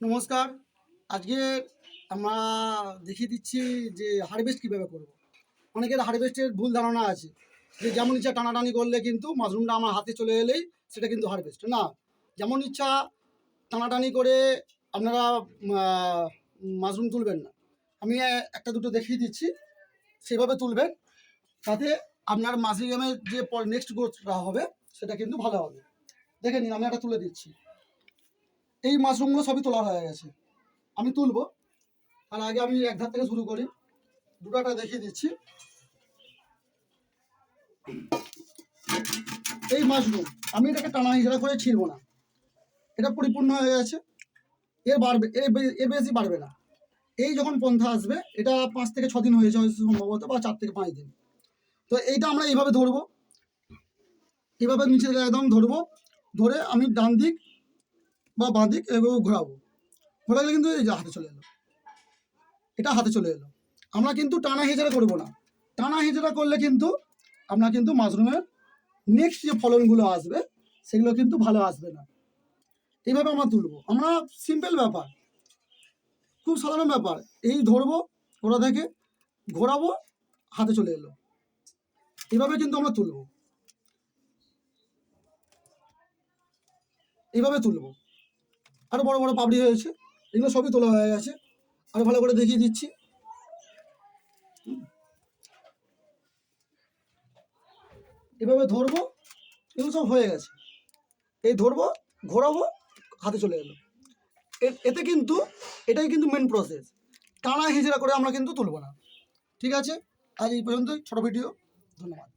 নমস্কার। আজকে আমরা দেখিয়ে দিচ্ছি যে হারভেস্ট কীভাবে করব। অনেকের হারভেস্টের ভুল ধারণা আছে। যে যেমন ইচ্ছা টানাটানি করলে কিন্তু মাশরুমটা আমার হাতে চলে এলেই সেটা কিন্তু হারভেস্ট না? যেমন ইচ্ছা টানাটানি করে আপনারা মাশরুম তুলবেন না। আমি একটা দুটো দেখিয়ে দিচ্ছি, সেভাবে তুলবেন। তাতে আপনার মাশরুমের যে নেক্সট গ্রোথটা হবে, সেটা কিন্তু ভালো হবে। দেখে নিন, আমি একটা তুলে দিচ্ছি। এই মাশরুমগুলো সবই তোলা হয়ে গেছে। আমি তুলবো। তার আগে আমি এক ধার থেকে শুরু করি। দুটাটা দেখিয়ে দিচ্ছি। এই মাশরুম আমি এটাকে টানা হিসেবে করে ছিঁড়বো না। এটা পরিপূর্ণ হয়ে গেছে। এর বাড়বে এর বেশি বাড়বে না। এই যখন পন্থা আসবে, এটা পাঁচ থেকে ছ দিন হয়েছে সম্ভবত, বা চার থেকে পাঁচ দিন। তো এইটা আমরা এইভাবে ধরবো। এইভাবে নিচে একদম ধরবো। ধরে আমি ডান দিক বা বাঁ দিক এভাবে ঘোরাবো। ঘোরালে কিন্তু এই যে হাতে চলে এলো। এটা হাতে চলে এলো। আমরা কিন্তু টানা হেঁচড়া করব না। টানা হেঁচড়া করলে কিন্তু আপনার কিন্তু মাশরুমের নেক্সট যে ফলনগুলো আসবে, সেগুলো কিন্তু ভালো আসবে না। এইভাবে আমরা তুলবো। আমরা সিম্পল ব্যাপার। খুব সাধারণ ব্যাপার। এই ধরবো, ওরা থেকে ঘোরাবো, হাতে চলে এলো। এইভাবে কিন্তু আমরা তুলবো। এইভাবে তুলবো। আরও বড় বড় পাপড়ি হয়েছে। এগুলো সবই তোলা হয়ে গেছে। আরও ভালো করে দেখিয়ে দিচ্ছি। এভাবে ধরবো, এগুলো সব হয়ে গেছে। এই ধরবো, ঘোরাবো, হাতে চলে এ- এতে কিন্তু, এটাই কিন্তু মেন প্রসেস টানা হিজড়া করে আমরা কিন্তু তুলবো না। ঠিক আছে? আজ এই পর্যন্তই। ছোট ভিডিও ধন্যবাদ।